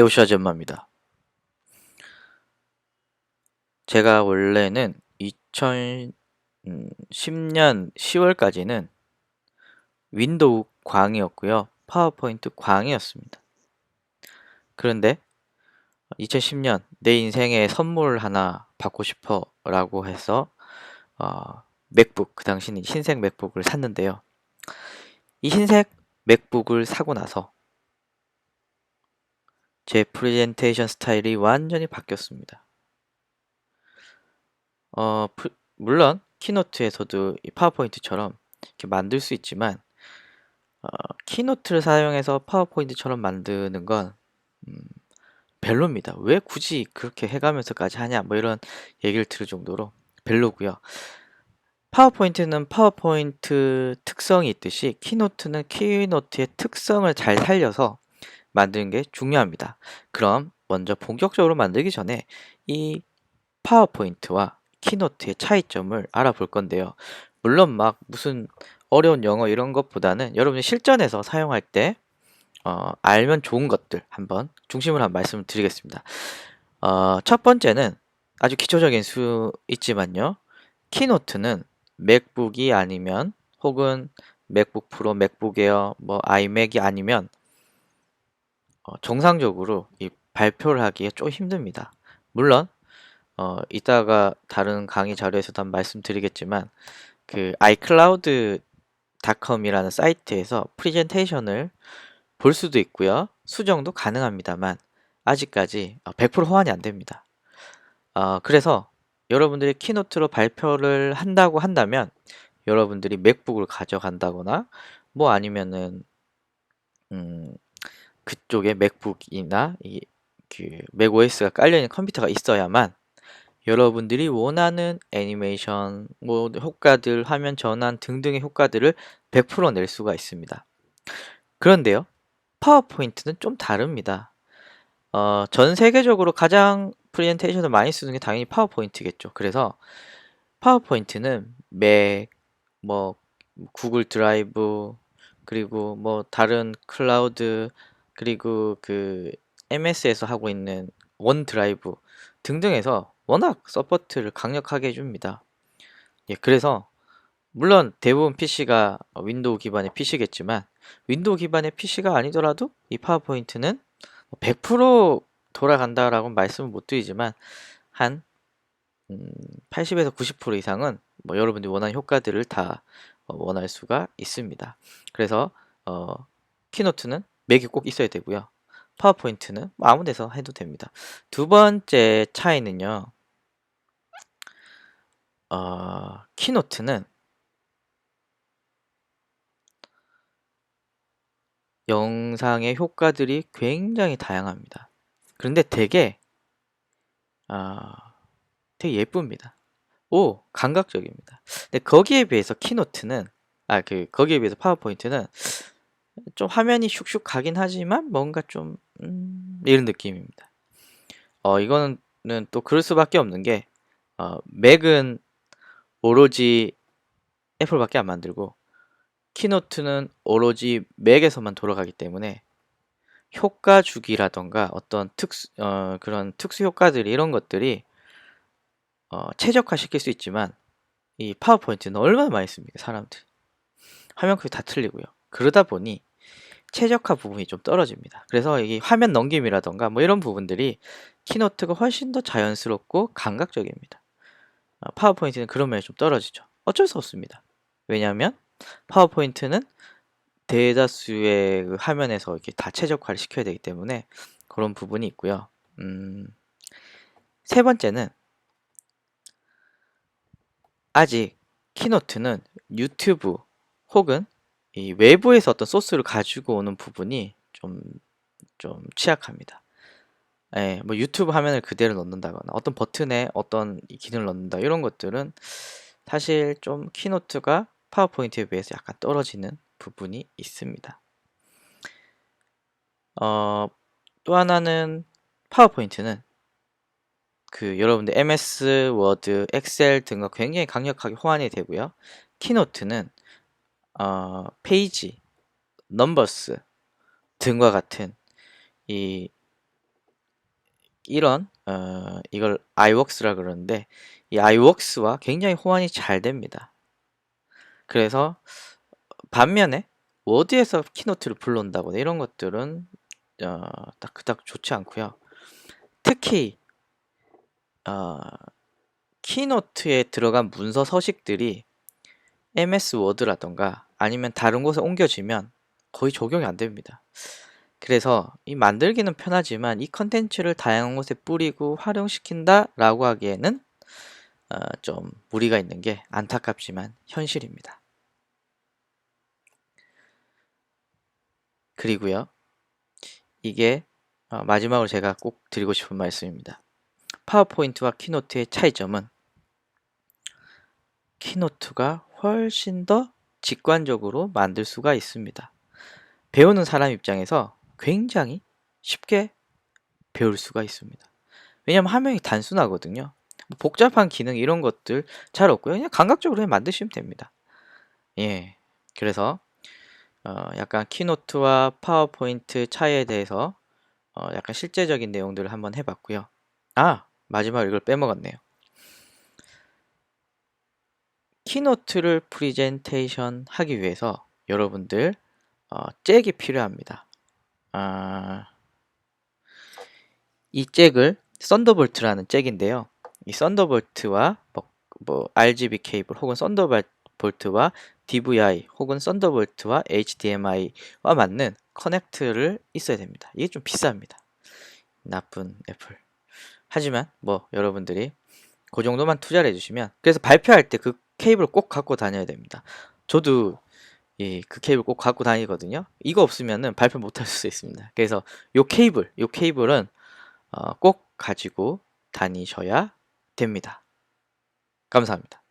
네오시아 젠마입니다. 제가 원래는 2010년 10월까지는 윈도우 광이었고요. 파워포인트 광이었습니다. 그런데 2010년 내 인생에 선물 하나 받고 싶어 라고 해서 어, 맥북 그 당시는 흰색 맥북을 샀는데요. 이 흰색 맥북을 사고 나서 제 프레젠테이션 스타일이 완전히 바뀌었습니다. 어, 프, 물론 키노트에서도 이 파워포인트처럼 이렇게 만들 수 있지만 어, 키노트를 사용해서 파워포인트처럼 만드는 건 음, 별로입니다. 왜 굳이 그렇게 해가면서까지 하냐 뭐 이런 얘기를 들을 정도로 별로고요. 파워포인트는 파워포인트 특성이 있듯이 키노트는 키노트의 특성을 잘 살려서 만드는 게 중요합니다. 그럼 먼저 본격적으로 만들기 전에 이 파워포인트와 키노트의 차이점을 알아볼 건데요. 물론 막 무슨 어려운 영어 이런 것보다는 여러분이 실전에서 사용할 때 어, 알면 좋은 것들 한번 중심으로 한 말씀을 드리겠습니다. 어, 첫 번째는 아주 기초적인 수 있지만요. 키노트는 맥북이 아니면 혹은 맥북 프로, 맥북 에어, 뭐 아이맥이 아니면 어, 정상적으로 이 발표를 하기에 좀 힘듭니다. 물론 어, 이따가 다른 강의 자료에서도 말씀드리겠지만 그 iCloud.com이라는 사이트에서 프레젠테이션을 볼 수도 있고요. 수정도 가능합니다만 아직까지 100% 호환이 안 됩니다. 어, 그래서 여러분들이 키노트로 발표를 한다고 한다면 여러분들이 맥북을 가져간다거나 뭐 아니면은 음, 그쪽에 맥북이나 이, 그 맥OS가 깔려있는 컴퓨터가 있어야만 여러분들이 원하는 애니메이션, 뭐 효과들, 화면 전환 등등의 효과들을 100%낼 수가 있습니다. 그런데요, 파워포인트는 좀 다릅니다. 어, 전 세계적으로 가장 프레젠테이션을 많이 쓰는 게 당연히 파워포인트겠죠. 그래서 파워포인트는 맥, 뭐 구글 드라이브, 그리고 뭐 다른 클라우드, 그리고 그 MS에서 하고 있는 원 드라이브 등등에서 워낙 서포트를 강력하게 해줍니다. 예, 그래서 물론 대부분 PC가 윈도우 기반의 PC겠지만 윈도우 기반의 PC가 아니더라도 이 파워포인트는 100% 돌아간다라고 말씀을 못 드리지만 한 80에서 음, 90% 이상은 뭐 여러분들이 원하는 효과들을 다 어, 원할 수가 있습니다. 그래서 어, 키노트는 맥이 꼭 있어야 되고요. 파워포인트는 뭐 아무 데서 해도 됩니다. 두 번째 차이는요. 어, 키노트는 영상의 효과들이 굉장히 다양합니다. 그런데 되게 아, 되게 예쁩니다. 오, 감각적입니다. 근데 거기에 비해서 키노트는 아, 그 거기에 비해서 파워포인트는 좀 화면이 슉슉 가긴 하지만 뭔가 좀 음, 이런 느낌입니다. 어, 이거는 또 그럴 수밖에 없는 게 어, 맥은 오로지 애플밖에 안 만들고 키노트는 오로지 맥에서만 돌아가기 때문에 효과 주기라던가 어떤 특수 어, 그런 특수 효과들이 이런 것들이 어, 최적화 시킬 수 있지만 이 파워포인트는 얼마나 많이 씁니까 사람들 화면 크기 다 틀리고요 그러다 보니 최적화 부분이 좀 떨어집니다. 그래서 이 화면 넘김이라던가 뭐 이런 부분들이 키노트가 훨씬 더 자연스럽고 감각적입니다. 어, 파워포인트는 그런 면이 좀 떨어지죠. 어쩔 수 없습니다. 왜냐하면 파워포인트는 대다수의 그 화면에서 이렇게 다 최적화를 시켜야 되기 때문에 그런 부분이 있고요. 음, 세 번째는 아직 키노트는 유튜브 혹은 이 외부에서 어떤 소스를 가지고 오는 부분이 좀, 좀 취약합니다. 예, 뭐 유튜브 화면을 그대로 넣는다거나 어떤 버튼에 어떤 기능을 넣는다 이런 것들은 사실 좀 키노트가 파워포인트에 비해서 약간 떨어지는 부분이 있습니다. 어, 또 하나는 파워포인트는 그 여러분들 MS, 워드, 엑셀 등과 굉장히 강력하게 호환이 되고요. 키노트는 어, 페이지, 넘버스 등과 같은 이 이런 어, 이걸 iWorks라 그러는데 이 iWorks와 굉장히 호환이 잘 됩니다. 그래서 반면에 워드에서 키노트를 불러온다거나 이런 것들은 어, 딱 그닥 좋지 않고요. 특히 어, 키노트에 들어간 문서 서식들이 MS 워드라던가 아니면 다른 곳에 옮겨지면 거의 적용이 안 됩니다. 그래서 이 만들기는 편하지만 이 컨텐츠를 다양한 곳에 뿌리고 활용시킨다 라고 하기에는 어, 좀 무리가 있는 게 안타깝지만 현실입니다. 그리고요. 이게 어, 마지막으로 제가 꼭 드리고 싶은 말씀입니다. 파워포인트와 키노트의 차이점은 키노트가 훨씬 더 직관적으로 만들 수가 있습니다. 배우는 사람 입장에서 굉장히 쉽게 배울 수가 있습니다. 왜냐하면 화면이 단순하거든요. 뭐 복잡한 기능 이런 것들 잘 없고요. 그냥 감각적으로 만드시면 됩니다. 예. 그래서 어, 약간 키노트와 파워포인트 차이에 대해서 어, 약간 실제적인 내용들을 한번 해봤고요. 아 마지막으로 이걸 빼먹었네요. 키노트를 프리젠테이션 하기 위해서 여러분들 어, 잭이 필요합니다. 아, 이 잭을 썬더볼트라는 잭인데요. 이 썬더볼트와 뭐, 뭐 RGB 케이블 혹은 썬더볼트와 DVI 혹은 썬더볼트와 HDMI와 맞는 커넥트를 있어야 됩니다. 이게 좀 비쌉니다. 나쁜 애플. 하지만 뭐 여러분들이 그 정도만 투자를 해주시면 그래서 발표할 때 그 케이블을 꼭 갖고 다녀야 됩니다. 저도 이그 케이블 꼭 갖고 다니거든요. 이거 없으면은 발표 못 할 수 있습니다. 그래서 요 케이블, 요 케이블은 어, 꼭 가지고 다니셔야 됩니다. 감사합니다.